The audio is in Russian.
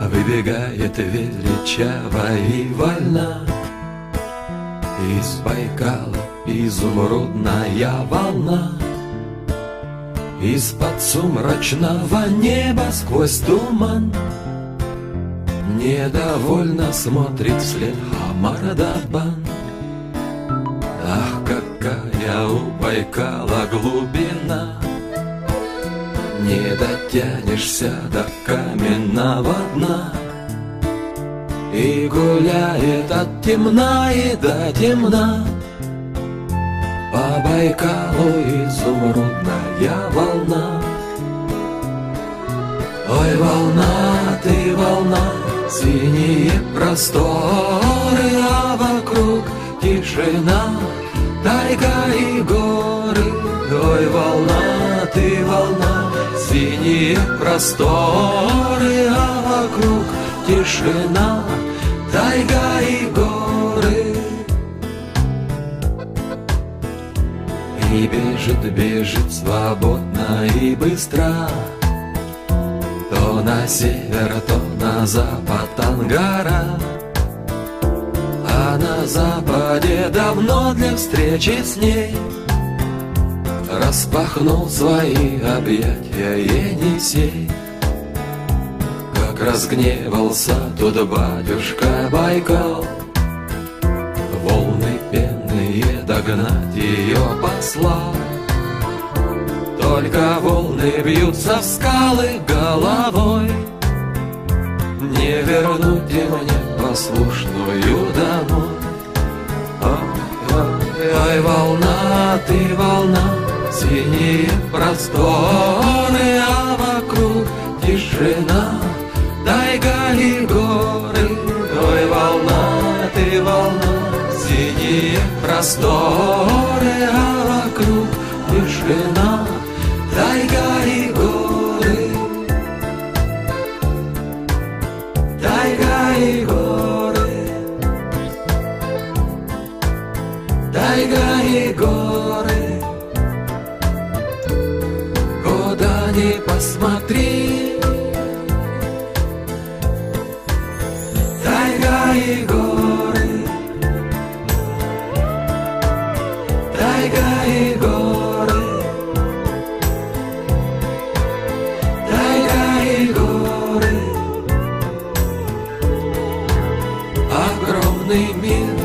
Выбегает величаво и вольна Из Байкала изумрудная волна. Из-под сумрачного неба сквозь туман. Недовольно смотрит вслед Хамардабан Байкала глубина. Не дотянешься до каменного дна. И гуляет от темна и до темна. По Байкалу изумрудная волна. Ой, волна, ты волна, синие просторы, а вокруг тишина, тайга и горы. Ой, волна, ты волна, синие просторы, а вокруг тишина, тайга и горы. И бежит, бежит свободно и быстро То на север, то на запад Ангара На западе давно для встречи с ней. Распахнул свои объятия Енисей Как разгневался тут батюшка Байкал. Волны пенные догнать ее послал. Только волны бьются в скалы головой Не вернуть и мне послушную домой Ой, ой, ой, волна, ты волна, синие просторы, а вокруг тишина, тайга и горы. Ой, волна, ты волна, синие просторы, а вокруг тишина, тайга моря и горы, куда ни посмотри. Тайга и горы, тайга и горы, тайга и горы, огромный мир.